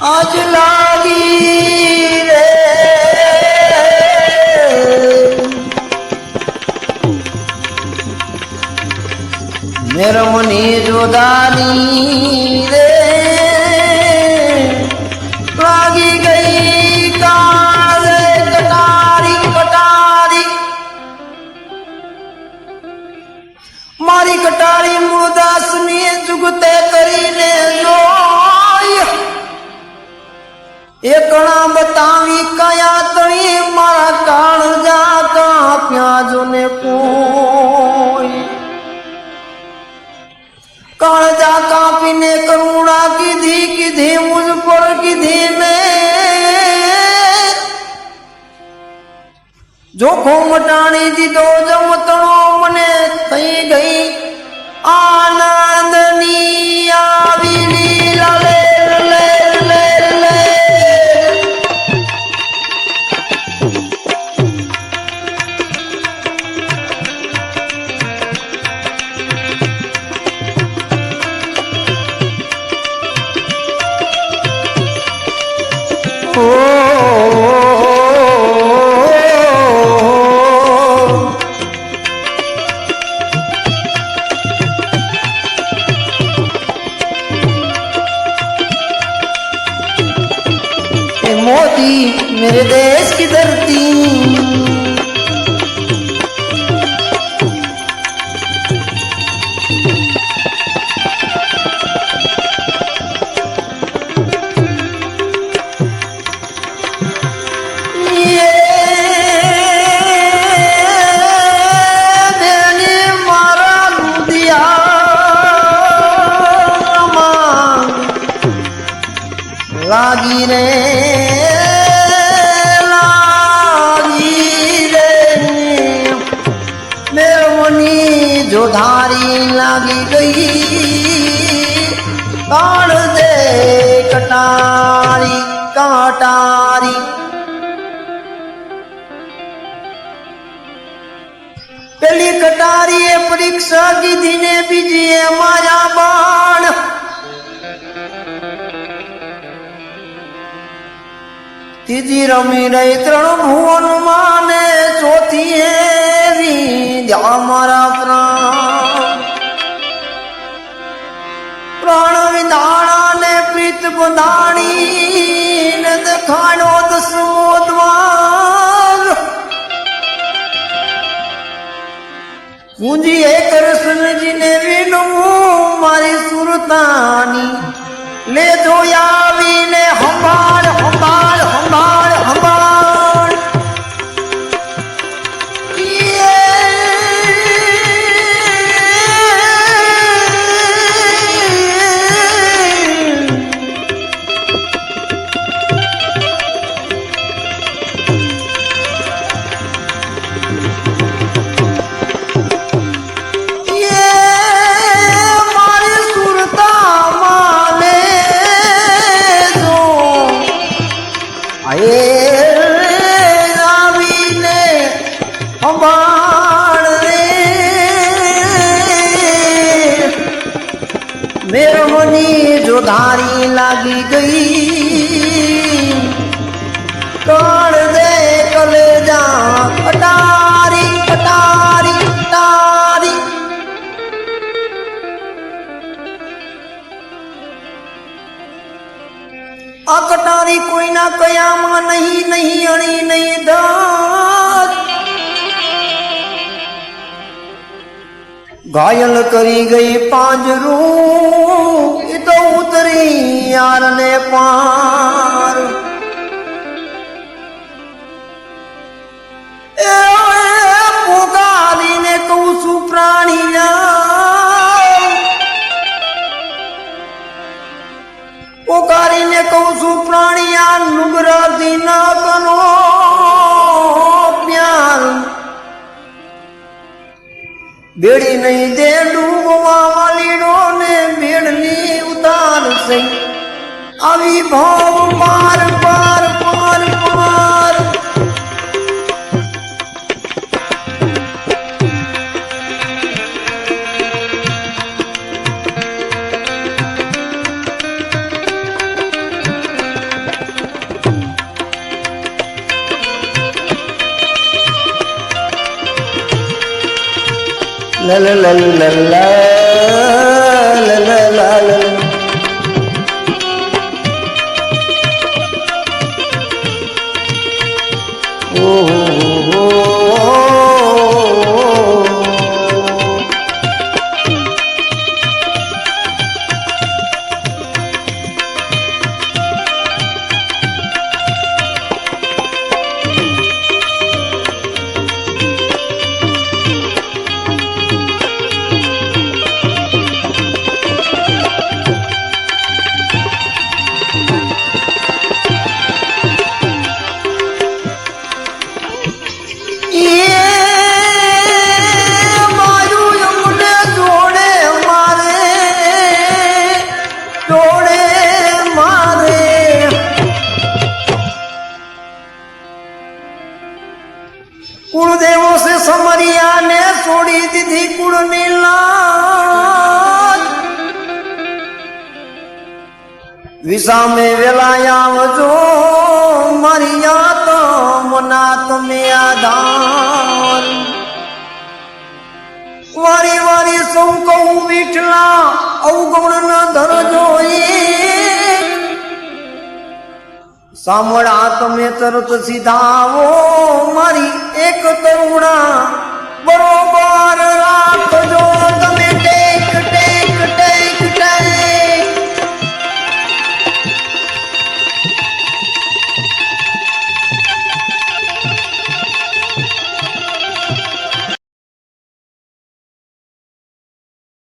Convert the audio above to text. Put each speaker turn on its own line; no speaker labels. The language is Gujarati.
આજ લાગી રે. મેરમની જોદાની રે. લાગી ગઈ કાલે કટારી કટારી. મારી કટારી મુરદાસની જુગતે કરીને જોય એકણા બતાવી કયા તણી મારા કાપ્યા જો ને કોઈ. કાળજા કાપીને કરુણા કીધી કીધી, મુજ પર કીધી મે. જોખો મટાણી દીધો જમતણો મને થઈ ગઈ. આનંદની આવી લીલા मोदी मेरे देश की धरती જો ધારી લાગી ગઈ કાળ દે કટારી કાટારી પેલી કટારીએ પરીક્ષા કીધી ને બીજી એ મારા બાણ ત્રીજી રમી રહી ત્રણ ભુવન માને ચોથી હે દ્યા મારા પ્રીત બંધાણી ને દેખાડો દસમો દ્વાર પૂંજી એ કૃષ્ણજીને વિનવું મારી સુરતાની. લે જો મેરમની જો ધારી લાગી ગઈ, કોણ દે કલેજા અટારી અટારી આ કટારી કોઈના કયામાં નહીં નહીં, અણી, નહીં દાત ઘાયલ કરી ગઈ પાંજરું એ તો ઉતરી યાર ને પાર. એ પોગારીને કહું છું પ્રાણીયા પોકારીને કહું છું પ્રાણીયા નુગરાતી ના બેડી નહીં દે ડૂબવા વાલીડો ને બેડની ઉતાર સઈ આવી ભાવ માર પાર la la la la la. કુળદેવો છે સમરિયાને છોડી દીધી કુળની લાજ વિસામે વેલાયા આવજો મારી તો મના તમે આધાર વારી વારી સૌ કહું મીઠલા અવગુણ ન ધરજો. સાંભળા તમે તરત સીધા મારી એક તરુણા બરોબર રાખજો.